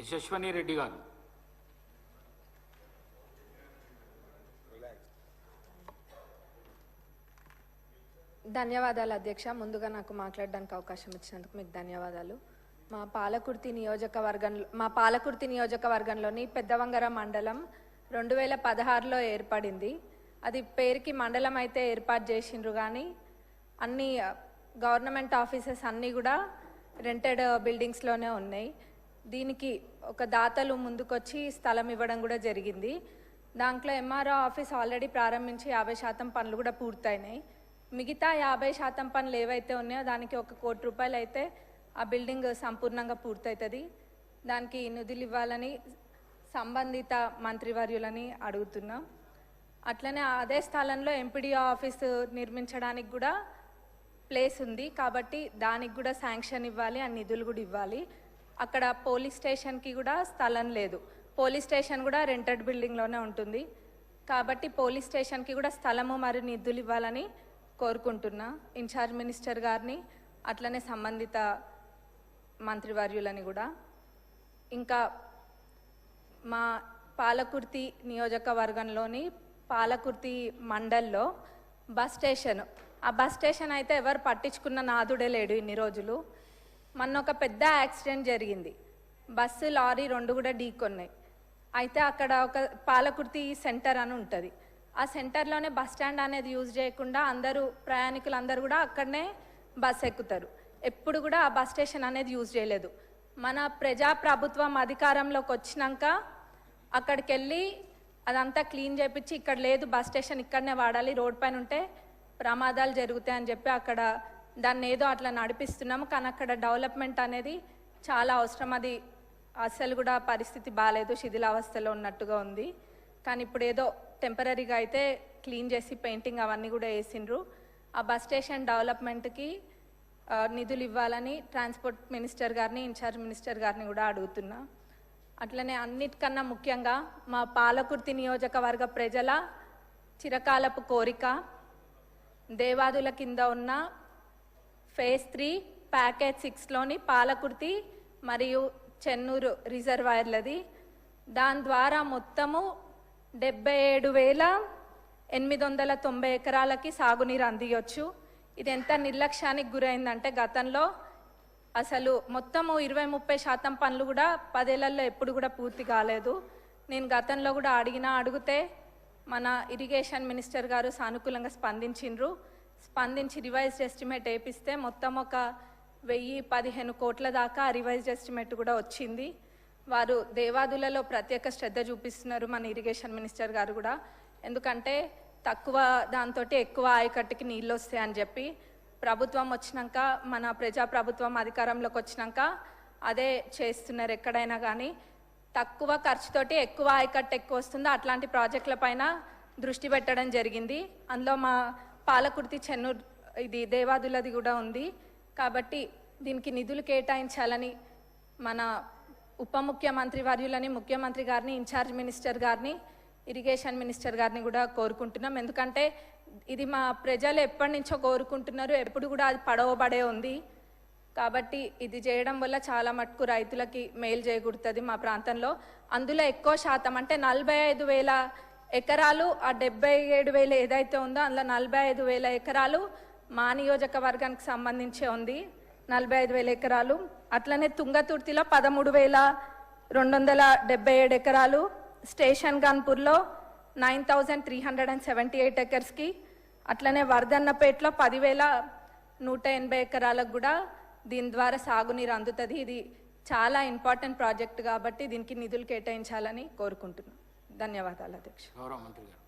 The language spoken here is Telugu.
యశస్వని రెడ్డి గారు. ధన్యవాదాలు అధ్యక్ష. ముందుగా నాకు మాట్లాడడానికి అవకాశం ఇచ్చినందుకు మీకు ధన్యవాదాలు. మా పాలకుర్తి నియోజకవర్గంలో మా పాలకుర్తి నియోజకవర్గంలోని పెద్దవంగర మండలం రెండు వేల పదహారులో ఏర్పడింది. అది పేరుకి మండలం అయితే ఏర్పాటు చేసిండ్రు కానీ అన్ని గవర్నమెంట్ ఆఫీసెస్ అన్నీ కూడా రెంటెడ్ బిల్డింగ్స్లోనే ఉన్నాయి. దీనికి ఒక దాతలు ముందుకొచ్చి స్థలం ఇవ్వడం కూడా జరిగింది. దాంట్లో ఎంఆర్ఓ ఆఫీస్ ఆల్రెడీ ప్రారంభించి యాభై శాతం పనులు కూడా పూర్తయినాయి. మిగతా యాభై శాతం పనులు ఏవైతే ఉన్నాయో దానికి ఒక కోటి రూపాయలు అయితే ఆ బిల్డింగ్ సంపూర్ణంగా పూర్తవుతుంది దానికి నిధులు ఇవ్వాలని సంబంధిత మంత్రివర్యులని అడుగుతున్నాం. అట్లనే అదే స్థలంలో ఎంపీడీఓ ఆఫీసు నిర్మించడానికి కూడా ప్లేస్ ఉంది. కాబట్టి దానికి కూడా శాంక్షన్ ఇవ్వాలి ఆ నిధులు కూడా ఇవ్వాలి. అక్కడ పోలీస్ స్టేషన్కి కూడా స్థలం లేదు. పోలీస్ స్టేషన్ కూడా రెంటెడ్ బిల్డింగ్లోనే ఉంటుంది. కాబట్టి పోలీస్ స్టేషన్కి కూడా స్థలము మరియు నిధులు ఇవ్వాలని కోరుకుంటున్నా. ఇన్ఛార్జ్ మినిస్టర్ గారిని అట్లనే సంబంధిత మంత్రివర్యులని కూడా. ఇంకా మా పాలకుర్తి నియోజకవర్గంలోని పాలకుర్తి మండల్లో బస్ స్టేషన్. ఆ బస్ స్టేషన్ అయితే ఎవరు పట్టించుకున్న నాదుడే లేడు ఇన్ని రోజులు. మొన్న ఒక పెద్ద యాక్సిడెంట్ జరిగింది. బస్సు లారీ రెండు కూడా ఢీకొన్నాయి. అయితే అక్కడ ఒక పాలకుర్తి సెంటర్ అని ఉంటుంది. ఆ సెంటర్లోనే బస్ స్టాండ్ అనేది యూజ్ చేయకుండా అందరూ ప్రయాణికులు అందరూ కూడా అక్కడనే బస్ ఎక్కుతారు. ఎప్పుడు కూడా ఆ బస్ స్టేషన్ అనేది యూజ్ చేయలేదు. మన ప్రజా ప్రభుత్వం అధికారంలోకి వచ్చినాక అక్కడికి వెళ్ళి అదంతా క్లీన్ చేపించి ఇక్కడ లేదు బస్ స్టేషన్ ఇక్కడనే వాడాలి రోడ్ పైన ఉంటే ప్రమాదాలు జరుగుతాయని చెప్పి అక్కడ దాన్ని ఏదో అట్లా నడిపిస్తున్నాము కానీ అక్కడ డెవలప్మెంట్ అనేది చాలా అవసరం. అది అసలు కూడా పరిస్థితి బాగాలేదు శిథిలావస్థలో ఉన్నట్టుగా ఉంది. కానీ ఇప్పుడు ఏదో టెంపరీగా అయితే క్లీన్ చేసి పెయింటింగ్ అవన్నీ కూడా వేసిండ్రు. ఆ బస్ స్టేషన్ డెవలప్మెంట్కి నిధులు ఇవ్వాలని ట్రాన్స్పోర్ట్ మినిస్టర్ గారిని ఇన్ఛార్జ్ మినిస్టర్ గారిని కూడా అడుగుతున్నా. అట్లనే అన్నిటికన్నా ముఖ్యంగా మా పాలకుర్తి నియోజకవర్గ ప్రజల చిరకాలపు కోరిక దేవాదుల కింద ఉన్న ఫేజ్ త్రీ ప్యాకేజ్ సిక్స్లోని పాలకుర్తి మరియు చెన్నూరు రిజర్వాయర్లది. దాని ద్వారా మొత్తము డెబ్బై ఏడు వేల ఎనిమిది వందల తొంభై ఎకరాలకి సాగునీరు అందియొచ్చు. ఇది ఎంత నిర్లక్ష్యానికి గురైందంటే గతంలో అసలు మొత్తము ఇరవై ముప్పై శాతం పనులు కూడా పదేళ్ళలో ఎప్పుడు కూడా పూర్తి కాలేదు. నేను గతంలో కూడా అడిగినా అడిగితే మన ఇరిగేషన్ మినిస్టర్ గారు సానుకూలంగా స్పందించిండ్రు. స్పందించి రివైజ్డ్ ఎస్టిమేట్ వేపిస్తే మొత్తం ఒక వెయ్యి పదిహేను కోట్ల దాకా రివైజ్డ్ ఎస్టిమేట్ కూడా వచ్చింది. వారు దేవాదులలో ప్రత్యేక శ్రద్ధ చూపిస్తున్నారు మన ఇరిగేషన్ మినిస్టర్ గారు కూడా. ఎందుకంటే తక్కువ దాంతో ఎక్కువ ఆయకట్టుకి నీళ్ళు వస్తాయని చెప్పి ప్రభుత్వం వచ్చినాక మన ప్రజా ప్రభుత్వం అధికారంలోకి వచ్చినాక అదే చేస్తున్నారు ఎక్కడైనా కానీ. తక్కువ ఖర్చుతోటి ఎక్కువ ఆయకట్టు ఎక్కువ వస్తుందో. అట్లాంటి ప్రాజెక్టుల పైన దృష్టి పెట్టడం జరిగింది. అందులో మా పాలకుర్తి చెన్నూరు ఇది దేవాదులది కూడా ఉంది. కాబట్టి దీనికి నిధులు కేటాయించాలని మన ఉప ముఖ్యమంత్రి వర్యులని ముఖ్యమంత్రి గారిని ఇన్ఛార్జ్ మినిస్టర్ గారిని ఇరిగేషన్ మినిస్టర్ గారిని కూడా కోరుకుంటున్నాం. ఎందుకంటే ఇది మా ప్రజలు ఎప్పటి నుంచో కోరుకుంటున్నారు ఎప్పుడు కూడా అది పడవబడే ఉంది. కాబట్టి ఇది చేయడం వల్ల చాలా మటుకు రైతులకి మేలు చేకూరుతుంది మా ప్రాంతంలో. అందులో ఎక్కువ శాతం అంటే నలభై ఐదు వేల ఎకరాలు ఆ డెబ్బై ఏడు వేలు ఏదైతే ఉందో అందులో నలభై ఐదు వేల ఎకరాలు మా నియోజకవర్గానికి సంబంధించి ఉంది. నలభై ఐదు వేల ఎకరాలు. అట్లనే తుంగతుర్తిలో పదమూడు వేల రెండు వందల డెబ్బై ఏడు ఎకరాలు. Station గన్పూర్లో nine thousand three hundred and seventy eight ఎకర్స్కి. అట్లనే వర్ధన్నపేటలో పదివేల నూట ఎనభై ఎకరాలకు కూడా దీని ద్వారా సాగునీరు అందుతుంది. ఇది చాలా ఇంపార్టెంట్ ప్రాజెక్ట్ కాబట్టి దీనికి నిధులు కేటాయించాలని కోరుకుంటున్నాను ధన్యవాదాలు అధ్యక్ష. గౌరవ మంత్రి గారు.